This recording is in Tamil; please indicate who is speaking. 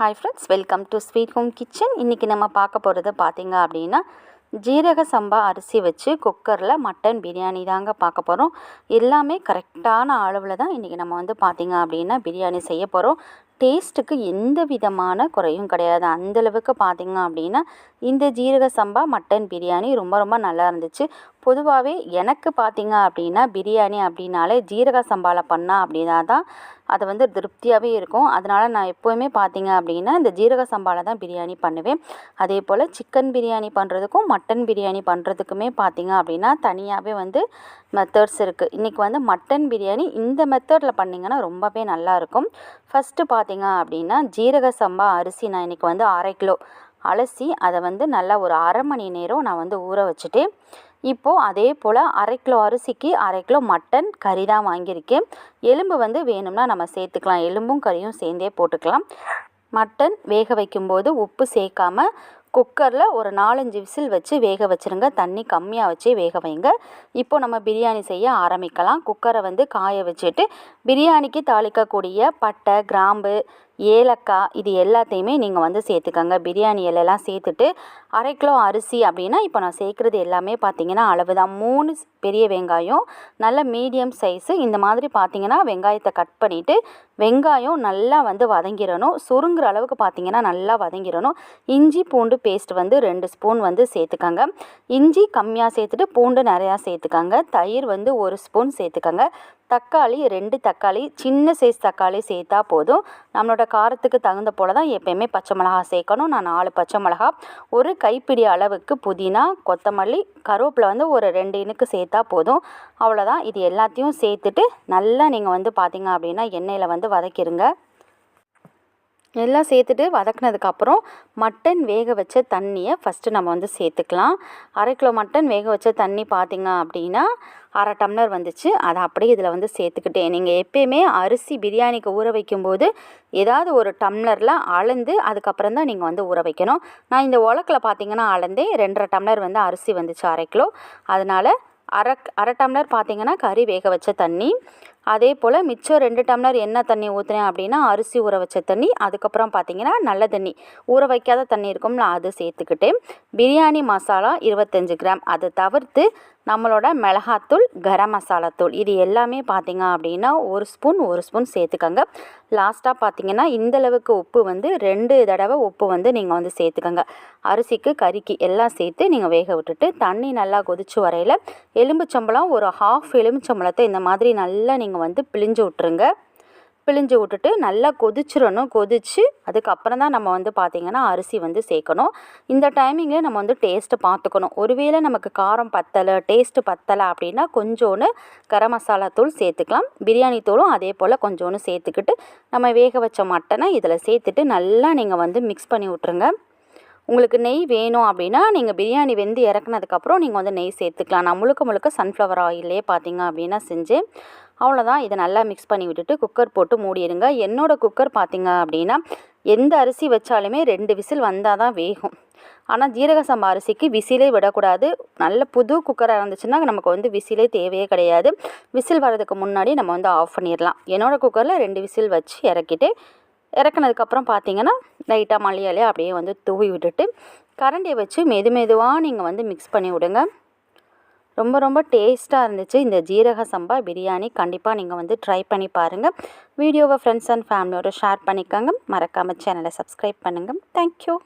Speaker 1: Hi friends welcome to sweet home kitchen இன்றைக்கி நம்ம பார்க்க போகிறது பார்த்திங்க அப்படின்னா ஜீரக சம்பா அரிசி வச்சு குக்கரில் மட்டன் பிரியாணி தாங்க பார்க்க போகிறோம் எல்லாமே கரெக்டான அளவில் தான் இன்றைக்கி நம்ம வந்து பார்த்திங்க அப்படின்னா பிரியாணி செய்ய போகிறோம் டேஸ்ட்டுக்கு எந்த விதமான குறையும் கிடையாது. அந்தளவுக்கு பார்த்திங்க அப்படின்னா இந்த ஜீரக சம்பா மட்டன் பிரியாணி ரொம்ப ரொம்ப நல்லா இருந்துச்சு. பொதுவாகவே எனக்கு பார்த்திங்க அப்படின்னா பிரியாணி அப்படின்னாலே ஜீரக சம்பாவில் பண்ணால் அப்படின்னா தான் அது வந்து திருப்தியாகவே இருக்கும். அதனால் நான் எப்போவுமே பார்த்திங்க அப்படின்னா இந்த ஜீரக சம்பாவில் தான் பிரியாணி பண்ணுவேன். அதே போல் சிக்கன் பிரியாணி பண்ணுறதுக்கும் மட்டன் பிரியாணி பண்ணுறதுக்குமே பார்த்தீங்க அப்படின்னா தனியாகவே வந்து மெத்தட்ஸ் இருக்குது இன்றைக்கி வந்து மட்டன் பிரியாணி இந்த மெத்தடில் பண்ணிங்கன்னா ரொம்பவே நல்லாயிருக்கும் ஃபஸ்ட்டு பார்த்திங்க அப்படின்னா ஜீரக சம்பா அரிசி நான் இன்றைக்கி வந்து அரை கிலோ அலசி அதை வந்து நல்லா ஒரு அரை மணி நேரம் நான் வந்து ஊற வச்சுட்டு இப்போது அதே போல் அரை கிலோ அரிசிக்கு அரை கிலோ மட்டன் கறி தான் வாங்கியிருக்கேன் எலும்பு வந்து வேணும்னா நம்ம சேர்த்துக்கலாம். எலும்பும் கறியும் சேர்ந்தே போட்டுக்கலாம். மட்டன் வேக வைக்கும்போது உப்பு சேர்க்காம குக்கரில் ஒரு நாலஞ்சு விசில் வச்சு வேக வச்சுருங்க. தண்ணி கம்மியாக வச்சு வேக வைங்க. இப்போது நம்ம பிரியாணி செய்ய ஆரம்பிக்கலாம். குக்கரை வந்து காய வச்சுட்டு பிரியாணிக்கு தாளிக்கக்கூடிய பட்டை கிராம்பு ஏலக்காய் இது எல்லாத்தையுமே நீங்கள் வந்து சேர்த்துக்கோங்க. பிரியாணி இலையெல்லாம் சேர்த்துட்டு அரை கிலோ அரிசி அப்படின்னா இப்போ நான் சேர்க்குறது எல்லாமே பார்த்தீங்கன்னா அளவு தான் மூணு பெரிய வெங்காயம் நல்ல மீடியம் சைஸு. இந்த மாதிரி பார்த்தீங்கன்னா வெங்காயத்தை கட் பண்ணிவிட்டு வெங்காயம் நல்லா வந்து வதங்கிடணும். சுருங்குற அளவுக்கு பார்த்தீங்கன்னா நல்லா வதங்கிடணும். இஞ்சி பூண்டு பேஸ்ட் வந்து ரெண்டு ஸ்பூன் வந்து சேர்த்துக்கோங்க. இஞ்சி கம்மியாக சேர்த்துட்டு பூண்டு நிறையா சேர்த்துக்கோங்க. தயிர் வந்து ஒரு ஸ்பூன் சேர்த்துக்கோங்க. தக்காளி ரெண்டு தக்காளி. சின்ன சைஸ் தக்காளி சேர்த்தா போதும். நம்மளோட காரத்துக்கு தகுந்த போல் தான் எப்போயுமே பச்சை மிளகா சேர்க்கணும். நான் நாலு பச்சை மிளகா ஒரு கைப்பிடி அளவுக்கு புதினா கொத்தமல்லி கருவேப்பிலை வந்து ஒரு ரெண்டு இனுக்கு சேர்த்தா போதும். அவ்வளோதான் இது எல்லாத்தையும் சேர்த்துட்டு நல்லா நீங்கள் வந்து பார்த்தீங்க அப்படின்னா எண்ணெயில் வந்து வதக்கிடுங்க எல்லாம் சேர்த்துட்டு வதக்குனதுக்கப்புறம் மட்டன் வேக வச்ச தண்ணியை ஃபஸ்ட்டு நம்ம வந்து சேர்த்துக்கலாம். அரை கிலோ மட்டன் வேக வச்ச தண்ணி பார்த்திங்க அப்படின்னா அரை டம்ளர் வந்துச்சு. அதை அப்படியே இதில் வந்து சேர்த்துக்கிட்டேன் நீங்கள் எப்பயுமே அரிசி பிரியாணிக்கு ஊற வைக்கும்போது ஏதாவது ஒரு டம்ளரில் அளந்து அதுக்கப்புறம் தான் நீங்கள் வந்து ஊற வைக்கணும். நான் இந்த உலக்கில் பார்த்தீங்கன்னா அளந்தே ரெண்டரை டம்ளர் வந்து அரிசி வந்துச்சு அரை கிலோ. அதனால் அரை அரை டம்ளர் பார்த்திங்கன்னா கறி வேக வச்ச தண்ணி அதே போல் மிச்சம் ரெண்டு டம்ளர் என்ன தண்ணி ஊற்றுனேன் அப்படின்னா அரிசி ஊற வச்ச தண்ணி அதுக்கப்புறம் பார்த்தீங்கன்னா நல்ல தண்ணி. ஊற வைக்காத தண்ணி இருக்கும்ல அது சேர்த்துக்கிட்டு பிரியாணி மசாலா இருபத்தஞ்சி கிராம். அதை தவிர்த்து நம்மளோட மிளகாத்தூள் கரம் மசாலாத்தூள் இது எல்லாமே பார்த்திங்க அப்படின்னா ஒரு ஸ்பூன் ஒரு ஸ்பூன் சேர்த்துக்கோங்க. லாஸ்ட்டாக பார்த்திங்கன்னா இந்தளவுக்கு உப்பு வந்து ரெண்டு தடவை உப்பு வந்து நீங்கள் வந்து சேர்த்துக்கோங்க. அரிசிக்கு கறிக்கு எல்லாம் சேர்த்து நீங்கள் வேக விட்டுட்டு தண்ணி நல்லா கொதிச்சு வரையில் எலும்புச்சம்பளம் ஒரு ஹாஃப் எலும்புச்சம்பளத்தை இந்த மாதிரி நல்லா நீங்கள் வந்து பிழிஞ்சு விட்ருங்க பிழிஞ்சு விட்டுட்டு நல்லா கொதிச்சிடணும் கொதித்து அதுக்கப்புறம் தான் நம்ம வந்து பார்த்திங்கன்னா அரிசி வந்து சேர்க்கணும். இந்த டைமிங்கில் நம்ம வந்து டேஸ்ட்டு பார்த்துக்கணும் ஒருவேளை நமக்கு காரம் பத்தலை டேஸ்ட்டு பத்தலை அப்படின்னா கொஞ்சோன்னு கரம் மசாலா தூள் சேர்த்துக்கலாம். பிரியாணி தூளும் அதே போல் கொஞ்சோன்னு சேர்த்துக்கிட்டு நம்ம வேக வச்ச மட்டனை இதில் சேர்த்துட்டு நல்லா நீங்கள் வந்து மிக்ஸ் பண்ணி விட்ருங்க உங்களுக்கு நெய் வேணும் அப்படின்னா நீங்கள் பிரியாணி வெந்து இறக்குனதுக்கப்புறம் நீங்கள் வந்து நெய் சேர்த்துக்கலாம். நான் முழுக்க முழுக்க சன்ஃப்ளவர் ஆயிலே பார்த்தீங்க அப்படின்னா செஞ்சு அவ்வளோதான். இதை நல்லா மிக்ஸ் பண்ணி விட்டுட்டு குக்கர் போட்டு மூடிடுங்க. என்னோடய குக்கர் பார்த்தீங்க அப்படின்னா எந்த அரிசி வச்சாலுமே ரெண்டு விசில் வந்தால் தான் வேகும். ஆனால் ஜீரக சம்பா அரிசிக்கு விசிலே விடக்கூடாது. நல்ல புது குக்கராக இருந்துச்சுன்னா நமக்கு வந்து விசிலே தேவையே கிடையாது. விசில் வர்றதுக்கு முன்னாடி நம்ம வந்து ஆஃப் பண்ணிடலாம். என்னோடய குக்கரில் ரெண்டு விசில் வச்சு இறக்கிட்டு இறக்குனதுக்கப்புறம் பார்த்தீங்கன்னா லைட்டாக மல்லியாலே அப்படியே வந்து தூவி விட்டுட்டு கரண்டியை வச்சு மெது மெதுவாக நீங்கள் வந்து மிக்ஸ் பண்ணி விடுங்க. ரொம்ப ரொம்ப டேஸ்ட்டாக இருந்துச்சு. இந்த ஜீரக சம்பா பிரியாணி கண்டிப்பாக நீங்கள் வந்து ட்ரை பண்ணி பாருங்கள் வீடியோவை ஃப்ரெண்ட்ஸ் அண்ட் ஃபேமிலியோட ஷேர் பண்ணிக்கோங்க. மறக்காமல் சேனலை சப்ஸ்கிரைப் பண்ணுங்கள் தேங்க்யூ